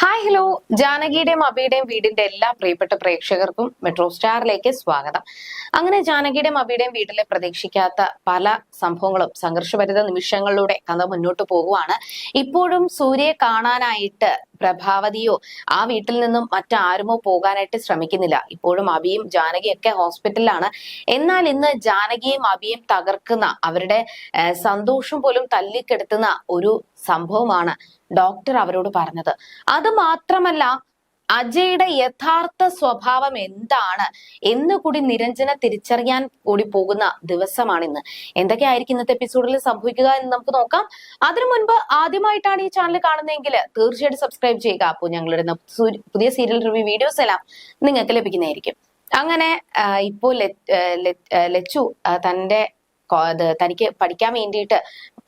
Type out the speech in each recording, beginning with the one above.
Hi hello ജാനകിയുടെയും അബിയുടെയും വീടിന്റെ എല്ലാ പ്രിയപ്പെട്ട പ്രേക്ഷകർക്കും മെട്രോ സ്റ്റാറിലേക്ക് സ്വാഗതം. അങ്ങനെ ജാനകിയുടെയും അബിയുടെയും വീട്ടിലെ പ്രതീക്ഷിക്കാത്ത പല സംഭവങ്ങളും സംഘർഷഭരിത നിമിഷങ്ങളിലൂടെ കഥ മുന്നോട്ട് പോകുവാണ്. ഇപ്പോഴും സൂര്യയെ കാണാനായിട്ട് പ്രഭാവതിയോ ആ വീട്ടിൽ നിന്നും മറ്റാരുമോ പോകാനായിട്ട് ശ്രമിക്കുന്നില്ല. ഇപ്പോഴും അബിയും ജാനകിയൊക്കെ ഹോസ്പിറ്റലിലാണ്. എന്നാൽ ഇന്ന് ജാനകിയും അബിയും തകർക്കുന്ന അവരുടെ സന്തോഷം പോലും തല്ലിക്കെടുത്തുന്ന ഒരു സംഭവമാണ് ഡോക്ടർ അവരോട് പറഞ്ഞത്. അത് മാത്രമല്ല അജയുടെ യഥാർത്ഥ സ്വഭാവം എന്താണ്? എന്ന് കൂടി നിരഞ്ജന തിരിച്ചറിയാൻ കൂടി പോകുന്ന ദിവസമാണിന്ന്. എന്തൊക്കെയായിരിക്കും ഇന്നത്തെ എപ്പിസോഡിൽ സംഭവിക്കുക എന്ന് നമുക്ക് നോക്കാം. അതിനു മുൻപ് ആദ്യമായിട്ടാണ് ഈ ചാനൽ കാണുന്നതെങ്കിൽ തീർച്ചയായിട്ടും സബ്സ്ക്രൈബ് ചെയ്യുക. അപ്പോൾ ഞങ്ങളുടെ പുതിയ സീരിയൽ റിവ്യൂ വീഡിയോസ് എല്ലാം നിങ്ങൾക്ക് ലഭിക്കുന്നതായിരിക്കും. അങ്ങനെ ഇപ്പോ ലെ- ലച്ചു തന്റെ തനിക്ക് പഠിക്കാൻ വേണ്ടിയിട്ട്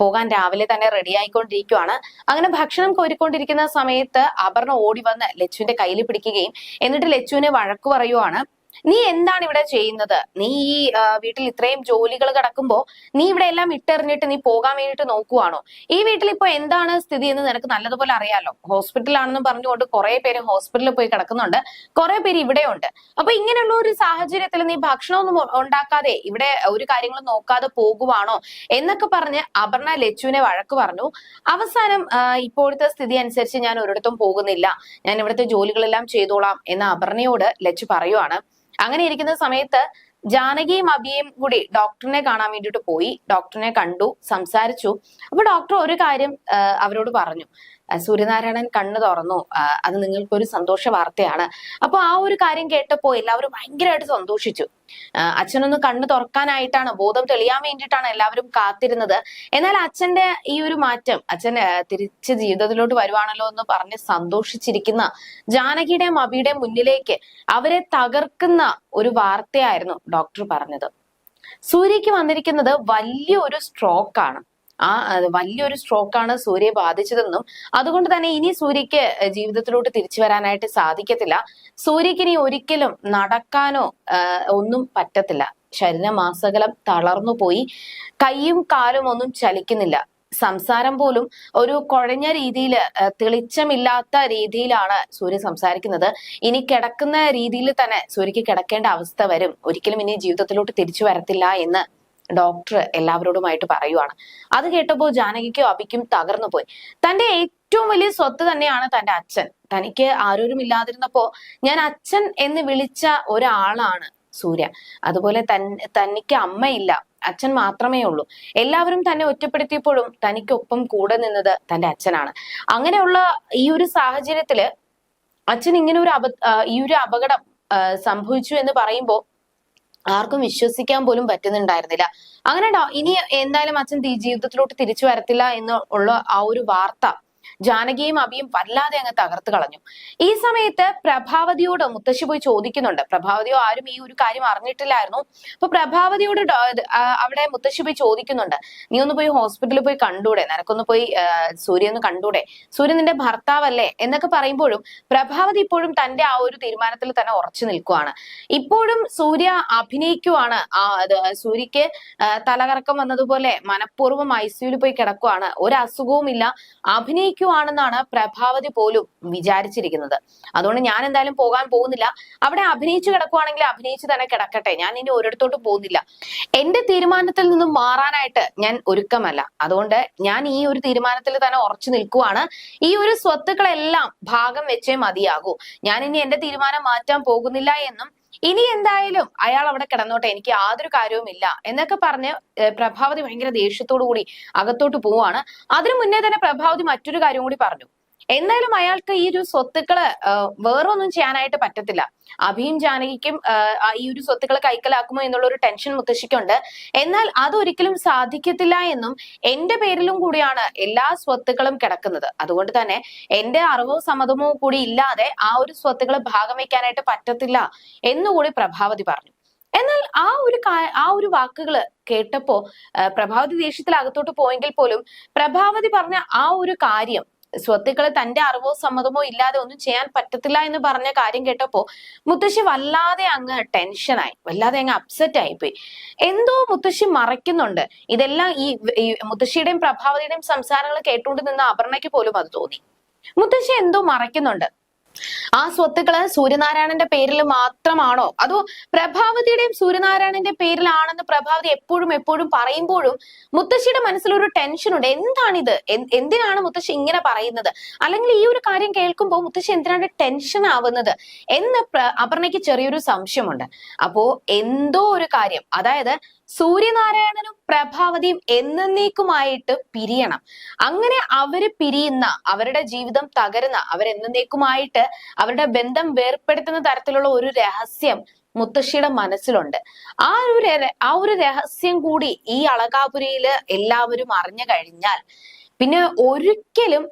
പോകാൻ രാവിലെ തന്നെ റെഡി ആയിക്കൊണ്ടിരിക്കുവാണ്. അങ്ങനെ ഭക്ഷണം കോരിക്കൊണ്ടിരിക്കുന്ന സമയത്ത് അപർണ ഓടി വന്ന് ലച്ചുവിന്റെ കയ്യിൽ പിടിക്കുകയും എന്നിട്ട് ലച്ചുവിനെ വഴക്കു പറയുവാണ്. നീ എന്താണ് ഇവിടെ ചെയ്യുന്നത്? നീ ഈ വീട്ടിൽ ഇത്രയും ജോലികൾ കിടക്കുമ്പോ നീ ഇവിടെ എല്ലാം ഇട്ടെറിഞ്ഞിട്ട് നീ പോകാൻ വേണ്ടിയിട്ട് നോക്കുവാണോ? ഈ വീട്ടിൽ ഇപ്പൊ എന്താണ് സ്ഥിതി എന്ന് നിനക്ക് നല്ലതുപോലെ അറിയാലോ. ഹോസ്പിറ്റലാണെന്ന് പറഞ്ഞുകൊണ്ട് കുറെ പേര് ഹോസ്പിറ്റലിൽ പോയി കിടക്കുന്നുണ്ട്. കുറെ പേര് ഇവിടെയുണ്ട് അപ്പൊ ഇങ്ങനെയുള്ള ഒരു സാഹചര്യത്തിൽ നീ ഭക്ഷണമൊന്നും ഉണ്ടാക്കാതെ ഇവിടെ ഒരു കാര്യങ്ങളും നോക്കാതെ പോകുവാണോ? എന്നൊക്കെ പറഞ്ഞ് അപർണ ലച്ചുവിനെ വഴക്ക് പറഞ്ഞു. അവസാനം ഇപ്പോഴത്തെ സ്ഥിതി അനുസരിച്ച് ഞാൻ ഒരിടത്തും പോകുന്നില്ല. ഞാൻ ഇവിടുത്തെ ജോലികളെല്ലാം ചെയ്തോളാം എന്ന് അപർണയോട് ലച്ചു പറയുവാണ്. അങ്ങനെ ഇരിക്കുന്ന സമയത്ത് ജാനകിയും അബിയും കൂടി ഡോക്ടറിനെ കാണാൻ വേണ്ടിയിട്ട് പോയി. ഡോക്ടറിനെ കണ്ടു സംസാരിച്ചു. അപ്പൊ ഡോക്ടർ ഒരു കാര്യം അവരോട് പറഞ്ഞു. സൂര്യനാരായണൻ കണ്ണ് തുറന്നു. അത് നിങ്ങൾക്കൊരു സന്തോഷ വാർത്തയാണ്. അപ്പൊ ആ ഒരു കാര്യം കേട്ടപ്പോ എല്ലാവരും ഭയങ്കരമായിട്ട് സന്തോഷിച്ചു. അച്ഛനൊന്ന് കണ്ണു തുറക്കാനായിട്ടാണ് ബോധം തെളിയാൻ വേണ്ടിയിട്ടാണ് എല്ലാവരും കാത്തിരുന്നത്. എന്നാൽ അച്ഛന്റെ ഈ ഒരു മാറ്റം അച്ഛൻ തിരിച്ച് ജീവിതത്തിലോട്ട് വരുവാണല്ലോ എന്ന് പറഞ്ഞ് സന്തോഷിച്ചിരിക്കുന്ന ജാനകിയുടെയും അബിയുടെയും മുന്നിലേക്ക് അവരെ തകർക്കുന്ന ഒരു വാർത്തയായിരുന്നു ഡോക്ടർ പറഞ്ഞത്. സൂര്യക്ക് വന്നിരിക്കുന്നത് വലിയൊരു സ്ട്രോക്ക് ആണ് ആ വലിയൊരു സ്ട്രോക്കാണ് സൂര്യയെ ബാധിച്ചതെന്നും അതുകൊണ്ട് തന്നെ ഇനി സൂര്യക്ക് ജീവിതത്തിലോട്ട് തിരിച്ചു വരാനായിട്ട് സാധിക്കത്തില്ല. സൂര്യക്ക് ഇനി ഒരിക്കലും നടക്കാനോ ഒന്നും പറ്റത്തില്ല. ശരീരമാസകലം തളർന്നു പോയി. കൈയും കാലും ഒന്നും ചലിക്കുന്നില്ല. സംസാരം പോലും ഒരു കുഴഞ്ഞ രീതിയിൽ തെളിച്ചമില്ലാത്ത രീതിയിലാണ് സൂര്യ സംസാരിക്കുന്നത്. ഇനി കിടക്കുന്ന രീതിയിൽ തന്നെ സൂര്യക്ക് കിടക്കേണ്ട അവസ്ഥ വരും. ഒരിക്കലും ഇനി ജീവിതത്തിലോട്ട് തിരിച്ചു വരത്തില്ല എന്ന് ഡോക്ടർ എല്ലാവരോടുമായിട്ട് പറയുവാണ്. അത് കേട്ടപ്പോൾ ജാനകിക്കും അബിക്കും തകർന്നു പോയി തന്റെ ഏറ്റവും വലിയ സ്വത്ത് തന്നെയാണ് തന്റെ അച്ഛൻ. തനിക്ക് ആരോരും ഇല്ലാതിരുന്നപ്പോ ഞാൻ അച്ഛൻ എന്ന് വിളിച്ച ഒരാളാണ് സൂര്യ. അതുപോലെ തൻ തനിക്ക് അമ്മയില്ല. അച്ഛൻ മാത്രമേ ഉള്ളൂ. എല്ലാവരും തന്നെ ഒറ്റപ്പെടുത്തിയപ്പോഴും തനിക്കൊപ്പം കൂടെ നിന്നത് തന്റെ അച്ഛനാണ്. അങ്ങനെയുള്ള ഈ ഒരു സാഹചര്യത്തിൽ അച്ഛൻ ഇങ്ങനെ ഒരു അബ ഈ ഒരു അപകടം സംഭവിച്ചു എന്ന് പറയുമ്പോ ആർക്കും വിശ്വസിക്കാൻ പോലും പറ്റുന്നുണ്ടായിരുന്നില്ല. അങ്ങനെ ഇനി എന്തായാലും അച്ഛൻ ജീവിതത്തിലോട്ട് തിരിച്ചു വരത്തില്ല എന്നുള്ള ആ ഒരു വാർത്ത ജാനകിയും അബിയും വല്ലാതെ അങ്ങ് തകർത്ത് കളഞ്ഞു. ഈ സമയത്ത് പ്രഭാവതിയോട് മുത്തശ്ശി പോയി ചോദിക്കുന്നുണ്ട്. പ്രഭാവതിയോ ആരും ഈ ഒരു കാര്യം അറിഞ്ഞിട്ടില്ലായിരുന്നു. അപ്പൊ പ്രഭാവതിയോട് അവിടെ മുത്തശ്ശി പോയി ചോദിക്കുന്നുണ്ട്. നീ ഒന്ന് പോയി ഹോസ്പിറ്റലിൽ പോയി കണ്ടൂടെ? നിനക്കൊന്ന് പോയി സൂര്യ ഒന്ന് കണ്ടൂടെ? സൂര്യ നിന്റെ ഭർത്താവല്ലേ? എന്നൊക്കെ പറയുമ്പോഴും പ്രഭാവതി ഇപ്പോഴും തന്റെ ആ ഒരു തീരുമാനത്തിൽ തന്നെ ഉറച്ചു നിൽക്കുവാണ്. ഇപ്പോഴും സൂര്യ അഭിനയിക്കുവാണ്. സൂര്യക്ക് തലകറക്കം വന്നതുപോലെ മനഃപൂർവം ഐ സിയുയിൽ പോയി കിടക്കുവാണ്. ഒരു അസുഖവുമില്ല. അഭിനയിക്കുവാണെന്നാണ് പ്രഭാവതി പോലും വിചാരിച്ചിരിക്കുന്നത്. അതുകൊണ്ട് ഞാൻ എന്തായാലും പോകാൻ പോകുന്നില്ല. അവിടെ അഭിനയിച്ചു കിടക്കുവാണെങ്കിൽ അഭിനയിച്ച് തന്നെ കിടക്കട്ടെ. ഞാൻ ഇനി ഒരിടത്തോട്ടും പോകുന്നില്ല. എന്റെ തീരുമാനത്തിൽ നിന്നും മാറാനായിട്ട് ഞാൻ ഒരുക്കമല്ല. അതുകൊണ്ട് ഞാൻ ഈ ഒരു തീരുമാനത്തിൽ തന്നെ ഉറച്ചു നിൽക്കുവാണ്. ഈ ഒരു സ്വത്തുക്കളെല്ലാം ഭാഗം വെച്ചേ മതിയാകൂ. ഞാൻ ഇനി എന്റെ തീരുമാനം മാറ്റാൻ പോകുന്നില്ല എന്നും ഇനി എന്തായാലും അയാൾ അവിടെ കിടന്നോട്ടെ എനിക്ക് യാതൊരു കാര്യവുമില്ല എന്നൊക്കെ പറഞ്ഞ് പ്രഭാവതി ഭയങ്കര ദേഷ്യത്തോടു കൂടി അകത്തോട്ട് പോവാണ്. അതിനു മുന്നേ തന്നെ പ്രഭാവതി മറ്റൊരു കാര്യം കൂടി പറഞ്ഞു. എന്തായാലും അയാൾക്ക് ഈ ഒരു സ്വത്തുക്കൾ വേറൊന്നും ചെയ്യാനായിട്ട് പറ്റത്തില്ല. അഭിയും ജാനകിക്കും ഈ ഒരു സ്വത്തുക്കൾ കൈക്കലാക്കുമോ എന്നുള്ള ഒരു ടെൻഷൻ മുത്തശ്ശിക്കുണ്ട്. എന്നാൽ അതൊരിക്കലും സാധിക്കത്തില്ല എന്നും എന്റെ പേരിലും കൂടിയാണ് എല്ലാ സ്വത്തുക്കളും കിടക്കുന്നത്. അതുകൊണ്ട് തന്നെ എന്റെ അറിവോ സമ്മതമോ കൂടി ഇല്ലാതെ ആ ഒരു സ്വത്തുക്കൾ ഭാഗം വയ്ക്കാനായിട്ട് പറ്റത്തില്ല എന്നുകൂടി പ്രഭാവതി പറഞ്ഞു. എന്നാൽ ആ ഒരു ആ ഒരു വാക്കുകൾ കേട്ടപ്പോ പ്രഭാവതി ദേഷ്യത്തിൽ അകത്തോട്ട് പോയെങ്കിൽ പോലും പ്രഭാവതി പറഞ്ഞ ആ ഒരു കാര്യം സ്വത്തുക്കൾ തന്റെ അറിവോ സമ്മതമോ ഇല്ലാതെ ഒന്നും ചെയ്യാൻ പറ്റത്തില്ല എന്ന് പറഞ്ഞ കാര്യം കേട്ടപ്പോ മുത്തശ്ശി വല്ലാതെ അങ്ങ് ടെൻഷനായി വല്ലാതെ അങ്ങ് അപ്സെറ്റ് ആയിപ്പോയി. എന്തോ മുത്തശ്ശി മറയ്ക്കുന്നുണ്ട്. ഇതെല്ലാം ഈ മുത്തശ്ശിയുടെയും പ്രഭാവതിയുടെയും സംസാരങ്ങൾ കേട്ടുകൊണ്ട് നിന്ന അപർണയ്ക്ക് പോലും അത് തോന്നി. മുത്തശ്ശി എന്തോ മറയ്ക്കുന്നുണ്ട്. ആ സ്വത്തുക്കൾ സൂര്യനാരായണന്റെ പേരിൽ മാത്രമാണോ? അതോ പ്രഭാവതിയുടെയും സൂര്യനാരായണന്റെ പേരിലാണെന്ന് പ്രഭാവതി എപ്പോഴും എപ്പോഴും പറയുമ്പോഴും മുത്തശ്ശിയുടെ മനസ്സിലൊരു ടെൻഷൻ ഉണ്ട്. എന്താണിത്? എന്തിനാണ് മുത്തശ്ശി ഇങ്ങനെ പറയുന്നത്? അല്ലെങ്കിൽ ഈ ഒരു കാര്യം കേൾക്കുമ്പോൾ മുത്തശ്ശി എന്തിനാണ് ടെൻഷൻ ആവുന്നത്? എന്ന് അപർണയ്ക്ക് ചെറിയൊരു സംശയമുണ്ട്. അപ്പോ എന്തോ ഒരു കാര്യം അതായത് സൂര്യനാരായണനും പ്രഭാവതിയും എന്നേക്കുമായിട്ട് പിരിയണം. അങ്ങനെ അവർ പിരിയുന്ന അവരുടെ ജീവിതം തകരുന്ന അവരെന്നേക്കുമായിട്ട് അവരുടെ ബന്ധം വേർപ്പെടുത്തുന്ന തരത്തിലുള്ള ഒരു രഹസ്യം മുത്തശ്ശിയുടെ മനസ്സിലുണ്ട്. ആ ഒരു ആ ഒരു രഹസ്യം കൂടി ഈ അളകാപുരിയിൽ എല്ലാവരും അറിഞ്ഞു കഴിഞ്ഞാൽ പിന്നെ ഒരിക്കലും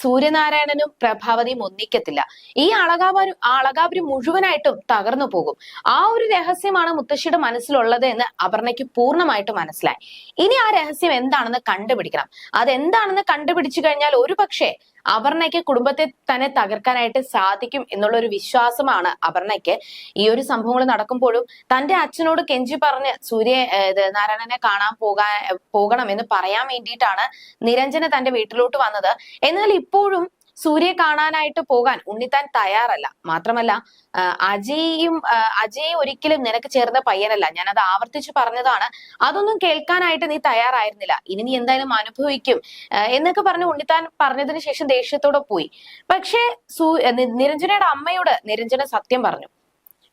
സൂര്യനാരായണനും പ്രഭാവതിയും ഒന്നിക്കത്തില്ല. ഈ അളകാപുരം ആ അളകാപുരി മുഴുവനായിട്ടും തകർന്നു പോകും. ആ ഒരു രഹസ്യമാണ് മുത്തശ്ശിയുടെ മനസ്സിലുള്ളത് എന്ന് അപർണയ്ക്ക് പൂർണമായിട്ട് മനസ്സിലായി. ഇനി ആ രഹസ്യം എന്താണെന്ന് കണ്ടുപിടിക്കണം. അതെന്താണെന്ന് കണ്ടുപിടിച്ചു കഴിഞ്ഞാൽ ഒരു പക്ഷേ അപർണയ്ക്ക് കുടുംബത്തെ തന്നെ തകർക്കാനായിട്ട് സാധിക്കും എന്നുള്ള ഒരു വിശ്വാസമാണ് അപർണയ്ക്ക്. ഈ ഒരു സംഭവങ്ങൾ നടക്കുമ്പോഴും തന്റെ അച്ഛനോട് കെഞ്ചി പറഞ്ഞ് സൂര്യ നാരായണനെ കാണാൻ പോകാൻ പോകണം എന്ന് പറയാൻ വേണ്ടിയിട്ടാണ് നിരഞ്ജന തന്റെ വീട്ടിലോട്ട് വന്നത്. എന്നാൽ ഇപ്പോഴും സൂര്യയെ കാണാനായിട്ട് പോകാൻ ഉണ്ണിത്താൻ തയ്യാറല്ല. മാത്രമല്ല അജയും അജയ് ഒരിക്കലും നിനക്ക് ചേർന്ന പയ്യനല്ല. ഞാൻ അത് ആവർത്തിച്ച് പറഞ്ഞതാണ്. അതൊന്നും കേൾക്കാനായിട്ട് നീ തയ്യാറായിരുന്നില്ല. ഇനി നീ എന്തായാലും അനുഭവിക്കും. എന്നൊക്കെ പറഞ്ഞ് ഉണ്ണിത്താൻ പറഞ്ഞതിന് ശേഷം ദേഷ്യത്തോടെ പോയി. പക്ഷേ നിരഞ്ജനയുടെ അമ്മയോട് നിരഞ്ജന സത്യം പറഞ്ഞു.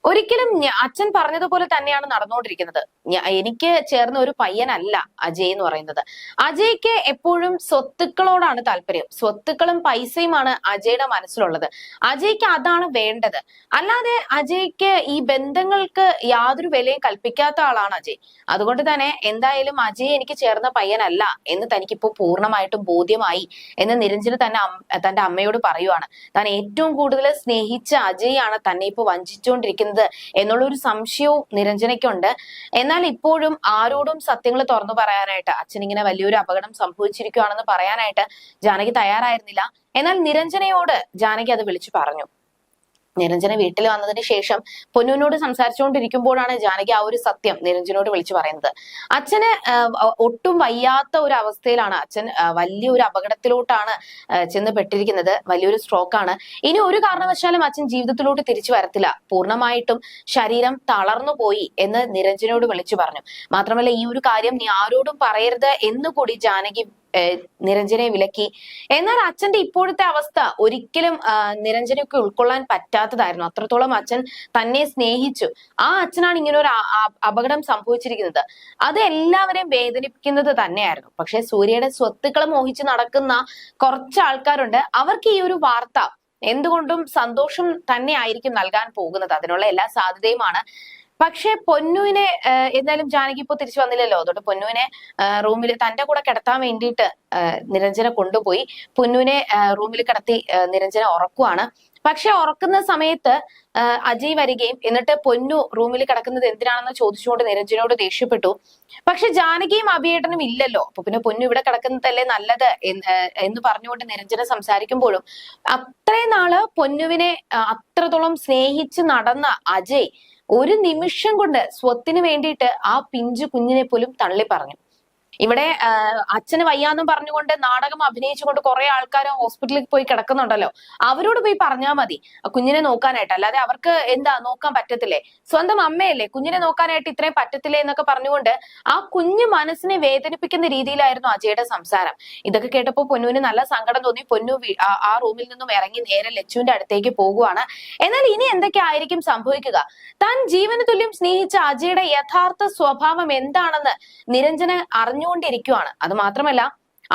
ഒരിക്കലും അച്ഛൻ പറഞ്ഞതുപോലെ തന്നെയാണ് നടന്നുകൊണ്ടിരിക്കുന്നത്. എനിക്ക് ചേർന്ന ഒരു പയ്യനല്ല അജയ് എന്ന് പറയുന്നത്. അജയ്ക്ക് എപ്പോഴും സ്വത്തുക്കളോടാണ് താല്പര്യം. സ്വത്തുക്കളും പൈസയുമാണ് അജയുടെ മനസ്സിലുള്ളത്. അജയ്ക്ക് അതാണ് വേണ്ടത്. അല്ലാതെ അജയ്ക്ക് ഈ ബന്ധങ്ങൾക്ക് യാതൊരു വിലയും കൽപ്പിക്കാത്ത ആളാണ് അജയ്. അതുകൊണ്ട് തന്നെ എന്തായാലും അജയ് എനിക്ക് ചേർന്ന പയ്യനല്ല എന്ന് തനിക്കിപ്പോ പൂർണമായിട്ടും ബോധ്യമായി എന്ന് നിരഞ്ജന് തന്നെ തന്റെ അമ്മയോട് പറയുവാണ്. താൻ ഏറ്റവും കൂടുതൽ സ്നേഹിച്ച അജയ് ആണ് തന്നെ ഇപ്പൊ വഞ്ചിച്ചുകൊണ്ടിരിക്കുന്നത്. എന്നുള്ള ഒരു സംശയവും നിരഞ്ജനയ്ക്കുണ്ട്. എന്നാൽ ഇപ്പോഴും ആരോടും സത്യങ്ങൾ തുറന്നു പറയാനായിട്ട് അച്ഛൻ ഇങ്ങനെ വലിയൊരു അപകടം സംഭവിച്ചിരിക്കുകയാണെന്ന് പറയാനായിട്ട് ജാനകി തയ്യാറായിരുന്നില്ല. എന്നാൽ നിരഞ്ജനയോട് ജാനകി അത് വിളിച്ചു പറഞ്ഞു. നിരഞ്ജന വീട്ടിൽ വന്നതിന് ശേഷം പൊന്നുവിനോട് സംസാരിച്ചുകൊണ്ടിരിക്കുമ്പോഴാണ് ജാനകി ആ ഒരു സത്യം നിരഞ്ജനോട് വിളിച്ചു പറയുന്നത്. അച്ഛന് ഒട്ടും വയ്യാത്ത ഒരു അവസ്ഥയിലാണ് അച്ഛൻ വലിയൊരു അപകടത്തിലോട്ടാണ് ചെന്ന് പെട്ടിരിക്കുന്നത്. വലിയൊരു സ്ട്രോക്ക് ആണ്. ഇനി ഒരു കാരണവശാലും അച്ഛൻ ജീവിതത്തിലോട്ട് തിരിച്ചു വരത്തില്ല. പൂർണമായിട്ടും ശരീരം തളർന്നു പോയി എന്ന് നിരഞ്ജനോട് വിളിച്ചു പറഞ്ഞു. മാത്രമല്ല ഈ ഒരു കാര്യം നീ ആരോടും പറയരുത് എന്ന് കൂടി ജാനകി ഏഹ് നിരഞ്ജനയെ വിലക്കി. എന്നാൽ അച്ഛന്റെ ഇപ്പോഴത്തെ അവസ്ഥ ഒരിക്കലും നിരഞ്ജനയ്ക്ക് ഉൾക്കൊള്ളാൻ പറ്റാത്തതായിരുന്നു. അത്രത്തോളം അച്ഛൻ തന്നെ സ്നേഹിച്ചു. ആ അച്ഛനാണ് ഇങ്ങനെ ഒരു അപകടം സംഭവിച്ചിരിക്കുന്നത്. അത് എല്ലാവരെയും വേദനിപ്പിക്കുന്നത് തന്നെയായിരുന്നു. പക്ഷെ സൂര്യയുടെ സ്വത്തുക്കൾ മോഹിച്ച് നടക്കുന്ന കുറച്ച് ആൾക്കാരുണ്ട്. അവർക്ക് ഈ ഒരു വാർത്ത എന്തുകൊണ്ടും സന്തോഷം തന്നെ ആയിരിക്കും നൽകാൻ പോകുന്നത്. അതിനുള്ള എല്ലാ സാധ്യതയുമാണ് പക്ഷെ പൊന്നുവിനെ എന്തായാലും ജാനകി ഇപ്പൊ തിരിച്ചു വന്നില്ലല്ലോ. അതുകൊണ്ട് പൊന്നുവിനെ റൂമിൽ തന്റെ കൂടെ കിടത്താൻ വേണ്ടിയിട്ട് നിരഞ്ജന കൊണ്ടുപോയി. പൊന്നുവിനെ റൂമിൽ കിടത്തി നിരഞ്ജന ഉറക്കുവാണ്. പക്ഷെ ഉറക്കുന്ന സമയത്ത് അജയ് വരികയും എന്നിട്ട് പൊന്നു റൂമിൽ കിടക്കുന്നത് എന്തിനാണെന്ന് ചോദിച്ചുകൊണ്ട് നിരഞ്ജനോട് ദേഷ്യപ്പെട്ടു. പക്ഷെ ജാനകിയും അഭിയേട്ടനും ഇല്ലല്ലോ. അപ്പൊ പിന്നെ പൊന്നു ഇവിടെ കിടക്കുന്നതല്ലേ നല്ലത് എന്ന് പറഞ്ഞുകൊണ്ട് നിരഞ്ജന സംസാരിക്കുമ്പോഴും അത്രയും നാൾ പൊന്നുവിനെ അത്രത്തോളം സ്നേഹിച്ച് നടന്ന അജയ് ഒരു നിമിഷം കൊണ്ട് സ്വത്തിന് വേണ്ടിയിട്ട് ആ പിഞ്ചു കുഞ്ഞിനെ പോലും തള്ളി പറഞ്ഞു. ഇവിടെ അച്ഛന് വയ്യാന്നും പറഞ്ഞുകൊണ്ട് നാടകം അഭിനയിച്ചുകൊണ്ട് കുറെ ആൾക്കാർ ഹോസ്പിറ്റലിൽ പോയി കിടക്കുന്നുണ്ടല്ലോ. അവരോട് പോയി പറഞ്ഞാൽ മതി. കുഞ്ഞിനെ നോക്കാനായിട്ട്. അല്ലാതെ അവർക്ക് എന്താ നോക്കാൻ പറ്റത്തില്ലേ? സ്വന്തം അമ്മയല്ലേ? കുഞ്ഞിനെ നോക്കാനായിട്ട് ഇത്രയും പറ്റത്തില്ലേ എന്നൊക്കെ പറഞ്ഞുകൊണ്ട് ആ കുഞ്ഞു മനസ്സിനെ വേദനിപ്പിക്കുന്ന രീതിയിലായിരുന്നു അജയുടെ സംസാരം. ഇതൊക്കെ കേട്ടപ്പോൾ പൊന്നുവിന് നല്ല സങ്കടം തോന്നി. പൊന്നു ആ- റൂമിൽ നിന്നും ഇറങ്ങി നേരെ ലച്ചുവിന്റെ അടുത്തേക്ക് പോകുവാണ്. എന്നാൽ ഇനി എന്തൊക്കെ ആയിരിക്കും സംഭവിക്കുക? താൻ ജീവന തുല്യം സ്നേഹിച്ച അജയുടെ യഥാർത്ഥ സ്വഭാവം എന്താണെന്ന് നിരഞ്ജന അറിഞ്ഞുകൊണ്ടിരിക്കുവാണ് അത് മാത്രമല്ല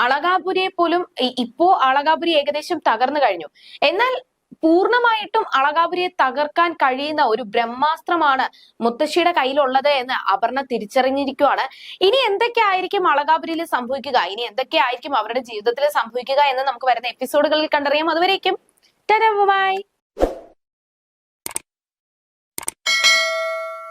അളകാപുരിയെ പോലും ഇപ്പോ അളകാപുരി ഏകദേശം തകർന്നു കഴിഞ്ഞു. എന്നാൽ പൂർണമായിട്ടും അളകാപുരിയെ തകർക്കാൻ കഴിയുന്ന ഒരു ബ്രഹ്മാസ്ത്രമാണ് മുത്തശ്ശിയുടെ കയ്യിലുള്ളത് എന്ന് അപർണ തിരിച്ചറിഞ്ഞിരിക്കുകയാണ് ഇനി എന്തൊക്കെ ആയിരിക്കും അളകാപുരിയിൽ സംഭവിക്കുക? ഇനി എന്തൊക്കെ ആയിരിക്കും അവരുടെ ജീവിതത്തിൽ സംഭവിക്കുക എന്ന് നമുക്ക് വരുന്ന എപ്പിസോഡുകളിൽ കണ്ടറിയാം. അതുവരേക്കും ബൈ.